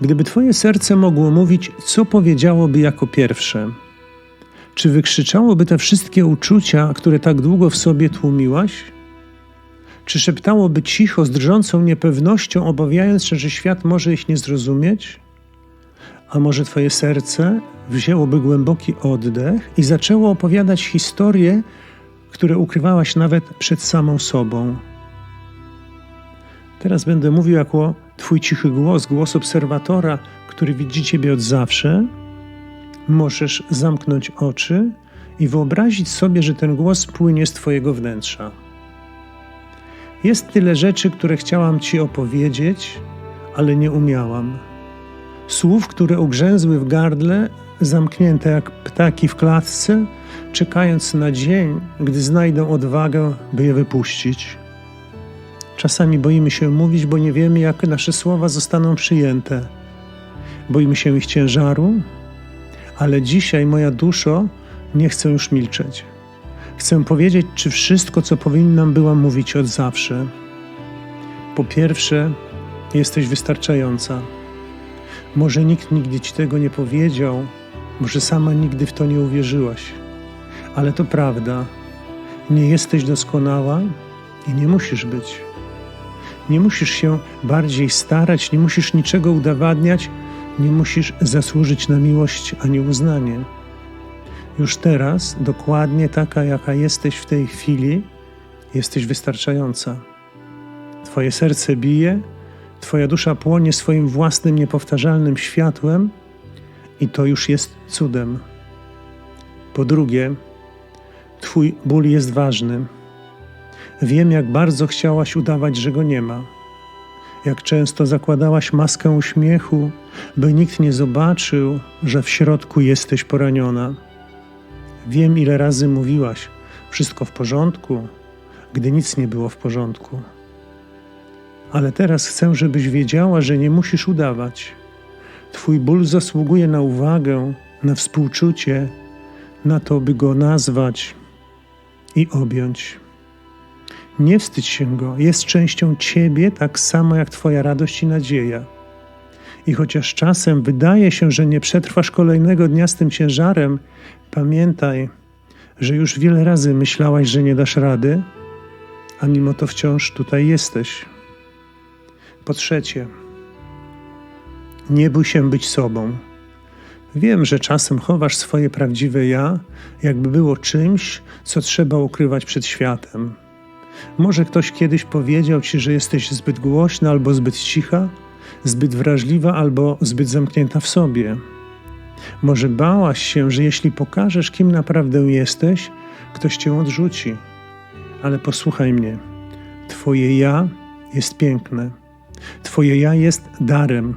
Gdyby Twoje serce mogło mówić, co powiedziałoby jako pierwsze? Czy wykrzyczałoby te wszystkie uczucia, które tak długo w sobie tłumiłaś? Czy szeptałoby cicho, z drżącą niepewnością, obawiając się, że świat może ich nie zrozumieć? A może Twoje serce wzięłoby głęboki oddech i zaczęło opowiadać historie, które ukrywałaś nawet przed samą sobą? Teraz będę mówił jako Twój cichy głos, głos obserwatora, który widzi Ciebie od zawsze. Możesz zamknąć oczy i wyobrazić sobie, że ten głos płynie z Twojego wnętrza. Jest tyle rzeczy, które chciałam Ci opowiedzieć, ale nie umiałam. Słów, które ugrzęzły w gardle, zamknięte jak ptaki w klatce, czekając na dzień, gdy znajdę odwagę, by je wypuścić. Czasami boimy się mówić, bo nie wiemy, jak nasze słowa zostaną przyjęte. Boimy się ich ciężaru, ale dzisiaj, moja duszo, nie chcę już milczeć. Chcę powiedzieć, czy wszystko, co powinnam była mówić od zawsze. Po pierwsze, jesteś wystarczająca. Może nikt nigdy ci tego nie powiedział, może sama nigdy w to nie uwierzyłaś, ale to prawda. Nie jesteś doskonała i nie musisz być. Nie musisz się bardziej starać, nie musisz niczego udowadniać, nie musisz zasłużyć na miłość ani uznanie. Już teraz, dokładnie taka, jaka jesteś w tej chwili, jesteś wystarczająca. Twoje serce bije, Twoja dusza płonie swoim własnym, niepowtarzalnym światłem i to już jest cudem. Po drugie, Twój ból jest ważny. Wiem, jak bardzo chciałaś udawać, że go nie ma. Jak często zakładałaś maskę uśmiechu, by nikt nie zobaczył, że w środku jesteś poraniona. Wiem, ile razy mówiłaś, wszystko w porządku, gdy nic nie było w porządku. Ale teraz chcę, żebyś wiedziała, że nie musisz udawać. Twój ból zasługuje na uwagę, na współczucie, na to, by go nazwać i objąć. Nie wstydź się go, jest częścią ciebie, tak samo jak Twoja radość i nadzieja. I chociaż czasem wydaje się, że nie przetrwasz kolejnego dnia z tym ciężarem, pamiętaj, że już wiele razy myślałaś, że nie dasz rady, a mimo to wciąż tutaj jesteś. Po trzecie, nie bój się być sobą. Wiem, że czasem chowasz swoje prawdziwe ja, jakby było czymś, co trzeba ukrywać przed światem. Może ktoś kiedyś powiedział ci, że jesteś zbyt głośna albo zbyt cicha, zbyt wrażliwa albo zbyt zamknięta w sobie. Może bałaś się, że jeśli pokażesz, kim naprawdę jesteś, ktoś cię odrzuci. Ale posłuchaj mnie. Twoje ja jest piękne. Twoje ja jest darem.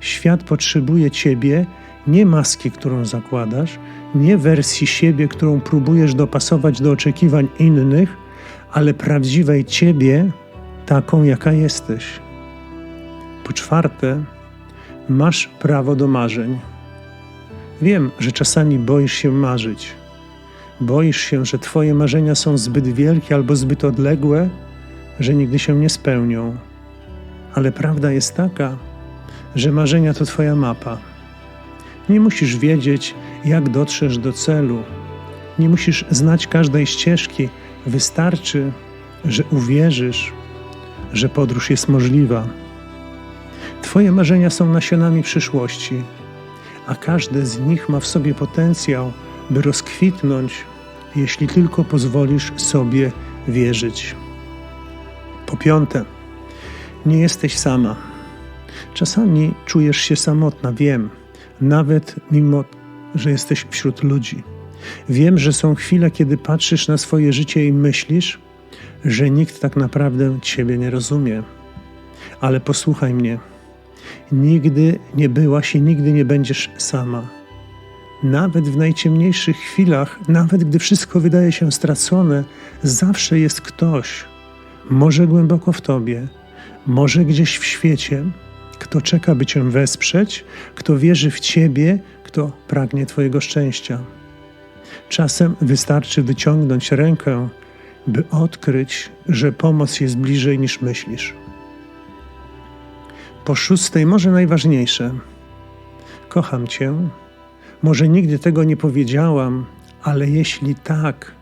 Świat potrzebuje ciebie, nie maski, którą zakładasz, nie wersji siebie, którą próbujesz dopasować do oczekiwań innych, ale prawdziwej Ciebie, taką jaka jesteś. Po czwarte, masz prawo do marzeń. Wiem, że czasami boisz się marzyć. Boisz się, że Twoje marzenia są zbyt wielkie albo zbyt odległe, że nigdy się nie spełnią. Ale prawda jest taka, że marzenia to Twoja mapa. Nie musisz wiedzieć, jak dotrzesz do celu. Nie musisz znać każdej ścieżki, Wystarczy, że uwierzysz, że podróż jest możliwa. Twoje marzenia są nasionami przyszłości, a każde z nich ma w sobie potencjał, by rozkwitnąć, jeśli tylko pozwolisz sobie wierzyć. Po piąte, nie jesteś sama. Czasami czujesz się samotna, wiem, nawet mimo, że jesteś wśród ludzi. Wiem, że są chwile, kiedy patrzysz na swoje życie i myślisz, że nikt tak naprawdę Ciebie nie rozumie. Ale posłuchaj mnie. Nigdy nie byłaś i nigdy nie będziesz sama. Nawet w najciemniejszych chwilach, nawet gdy wszystko wydaje się stracone, zawsze jest ktoś, może głęboko w Tobie, może gdzieś w świecie, kto czeka, by Cię wesprzeć, kto wierzy w Ciebie, kto pragnie Twojego szczęścia. Czasem wystarczy wyciągnąć rękę, by odkryć, że pomoc jest bliżej niż myślisz. Po szóstej, może najważniejsze. Kocham Cię. Może nigdy tego nie powiedziałam, ale jeśli tak,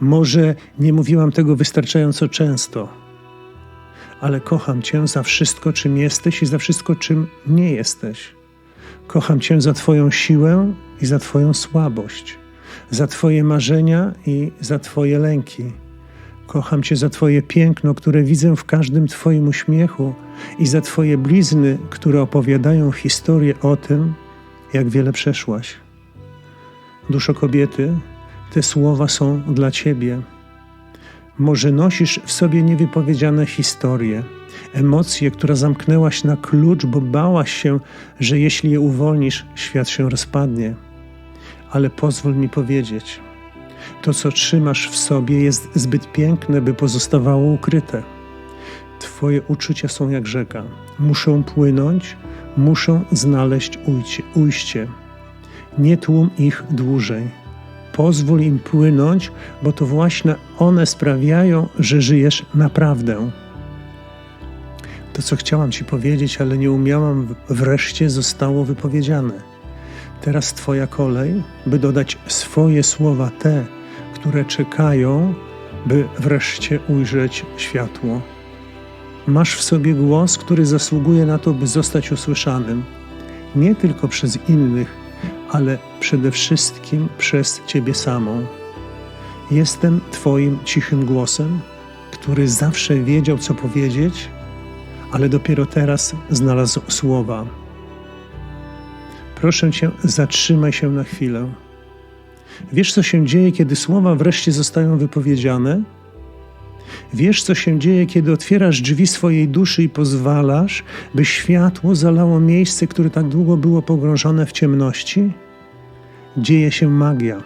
może nie mówiłam tego wystarczająco często, ale kocham Cię za wszystko, czym jesteś i za wszystko, czym nie jesteś. Kocham Cię za Twoją siłę i za Twoją słabość, za Twoje marzenia i za Twoje lęki. Kocham Cię za Twoje piękno, które widzę w każdym Twoim uśmiechu i za Twoje blizny, które opowiadają historię o tym, jak wiele przeszłaś. Duszo kobiety, te słowa są dla Ciebie. Może nosisz w sobie niewypowiedziane historie, emocje, które zamknęłaś na klucz, bo bałaś się, że jeśli je uwolnisz, świat się rozpadnie. Ale pozwól mi powiedzieć, to co trzymasz w sobie jest zbyt piękne, by pozostawało ukryte. Twoje uczucia są jak rzeka, muszą płynąć, muszą znaleźć ujście. ujście. Nie tłum ich dłużej. Pozwól im płynąć, bo to właśnie one sprawiają, że żyjesz naprawdę. To, co chciałam Ci powiedzieć, ale nie umiałam, wreszcie zostało wypowiedziane. Teraz Twoja kolej, by dodać swoje słowa, te, które czekają, by wreszcie ujrzeć światło. Masz w sobie głos, który zasługuje na to, by zostać usłyszanym, nie tylko przez innych, ale przede wszystkim przez Ciebie samą. Jestem Twoim cichym głosem, który zawsze wiedział, co powiedzieć, ale dopiero teraz znalazł słowa. Proszę Cię, zatrzymaj się na chwilę. Wiesz, co się dzieje, kiedy słowa wreszcie zostają wypowiedziane? Wiesz, co się dzieje, kiedy otwierasz drzwi swojej duszy i pozwalasz, by światło zalało miejsce, które tak długo było pogrążone w ciemności? Dzieje się magia,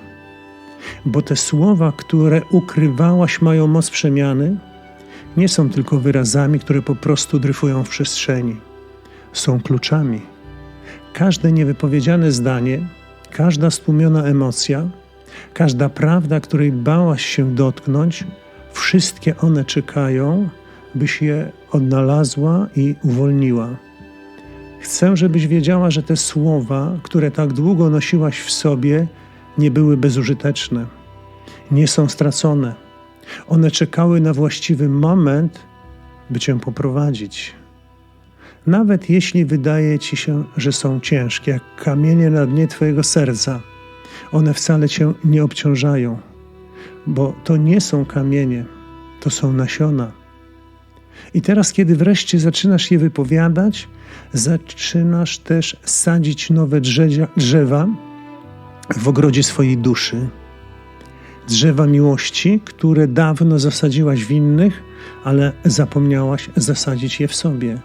bo te słowa, które ukrywałaś, mają moc przemiany, nie są tylko wyrazami, które po prostu dryfują w przestrzeni. Są kluczami. Każde niewypowiedziane zdanie, każda stłumiona emocja, każda prawda, której bałaś się dotknąć, Wszystkie one czekają, byś je odnalazła i uwolniła. Chcę, żebyś wiedziała, że te słowa, które tak długo nosiłaś w sobie, nie były bezużyteczne, nie są stracone. One czekały na właściwy moment, by cię poprowadzić. Nawet jeśli wydaje ci się, że są ciężkie, jak kamienie na dnie twojego serca, one wcale cię nie obciążają bo to nie są kamienie, to są nasiona. I teraz, kiedy wreszcie zaczynasz je wypowiadać, zaczynasz też sadzić nowe drzewa w ogrodzie swojej duszy. Drzewa miłości, które dawno zasadziłaś w innych, ale zapomniałaś zasadzić je w sobie.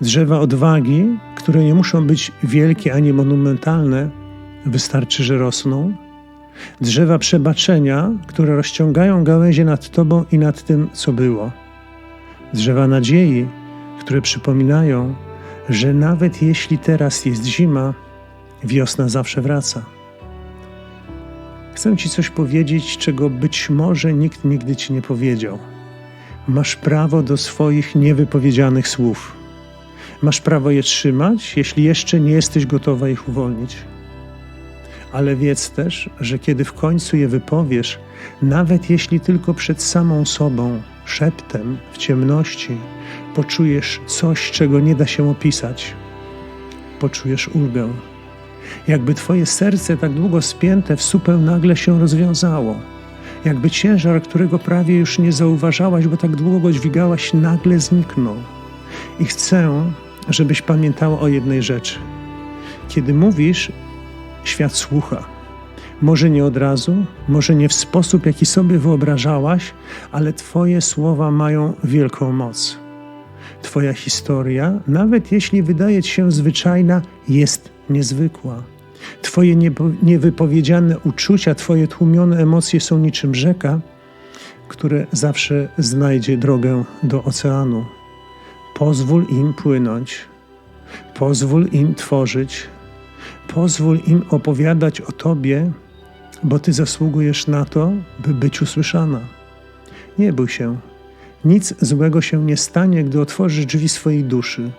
Drzewa odwagi, które nie muszą być wielkie ani monumentalne, wystarczy, że rosną drzewa przebaczenia, które rozciągają gałęzie nad Tobą i nad tym, co było. Drzewa nadziei, które przypominają, że nawet jeśli teraz jest zima, wiosna zawsze wraca. Chcę Ci coś powiedzieć, czego być może nikt nigdy Ci nie powiedział. Masz prawo do swoich niewypowiedzianych słów. Masz prawo je trzymać, jeśli jeszcze nie jesteś gotowa ich uwolnić ale wiedz też, że kiedy w końcu je wypowiesz, nawet jeśli tylko przed samą sobą, szeptem, w ciemności, poczujesz coś, czego nie da się opisać. Poczujesz ulgę. Jakby Twoje serce tak długo spięte w supeł nagle się rozwiązało. Jakby ciężar, którego prawie już nie zauważałaś, bo tak długo go dźwigałaś, nagle zniknął. I chcę, żebyś pamiętała o jednej rzeczy. Kiedy mówisz, świat słucha. Może nie od razu, może nie w sposób, jaki sobie wyobrażałaś, ale Twoje słowa mają wielką moc. Twoja historia, nawet jeśli wydaje ci się zwyczajna, jest niezwykła. Twoje niewypowiedziane uczucia, Twoje tłumione emocje są niczym rzeka, które zawsze znajdzie drogę do oceanu. Pozwól im płynąć, pozwól im tworzyć, Pozwól im opowiadać o Tobie, bo Ty zasługujesz na to, by być usłyszana. Nie bój się. Nic złego się nie stanie, gdy otworzysz drzwi swojej duszy.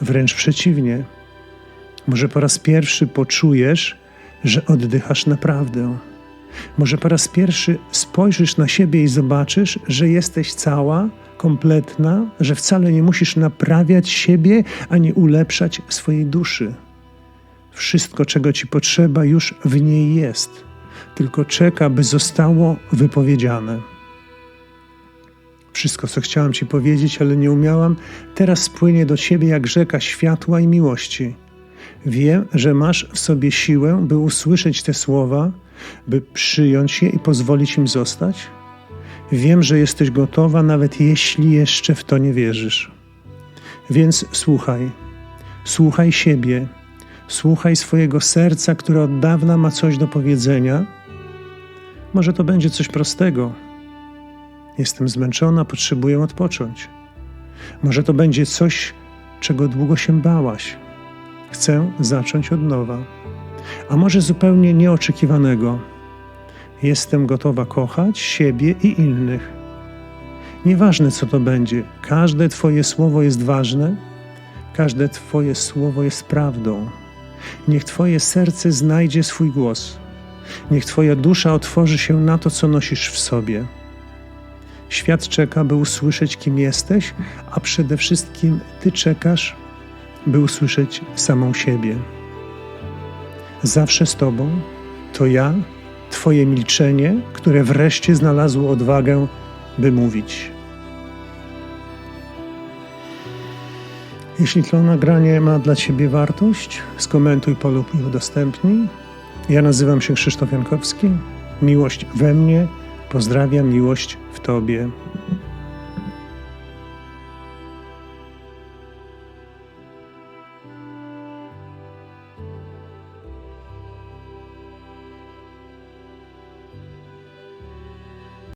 Wręcz przeciwnie. Może po raz pierwszy poczujesz, że oddychasz naprawdę. Może po raz pierwszy spojrzysz na siebie i zobaczysz, że jesteś cała, kompletna, że wcale nie musisz naprawiać siebie ani ulepszać swojej duszy. Wszystko, czego ci potrzeba, już w niej jest, tylko czeka, by zostało wypowiedziane. Wszystko, co chciałam ci powiedzieć, ale nie umiałam, teraz spłynie do ciebie jak rzeka światła i miłości. Wiem, że masz w sobie siłę, by usłyszeć te słowa, by przyjąć je i pozwolić im zostać. Wiem, że jesteś gotowa, nawet jeśli jeszcze w to nie wierzysz. Więc słuchaj, słuchaj siebie, słuchaj swojego serca, które od dawna ma coś do powiedzenia. Może to będzie coś prostego. Jestem zmęczona, potrzebuję odpocząć. Może to będzie coś, czego długo się bałaś. Chcę zacząć od nowa. A może zupełnie nieoczekiwanego. Jestem gotowa kochać siebie i innych. Nieważne, co to będzie, każde Twoje słowo jest ważne, każde Twoje słowo jest prawdą. Niech Twoje serce znajdzie swój głos. Niech Twoja dusza otworzy się na to, co nosisz w sobie. Świat czeka, by usłyszeć, kim jesteś, a przede wszystkim Ty czekasz, by usłyszeć samą siebie. Zawsze z Tobą to ja, Twoje milczenie, które wreszcie znalazło odwagę, by mówić. Jeśli to nagranie ma dla Ciebie wartość, skomentuj, polub i udostępnij. Ja nazywam się Krzysztof Jankowski. Miłość we mnie, pozdrawiam miłość w Tobie.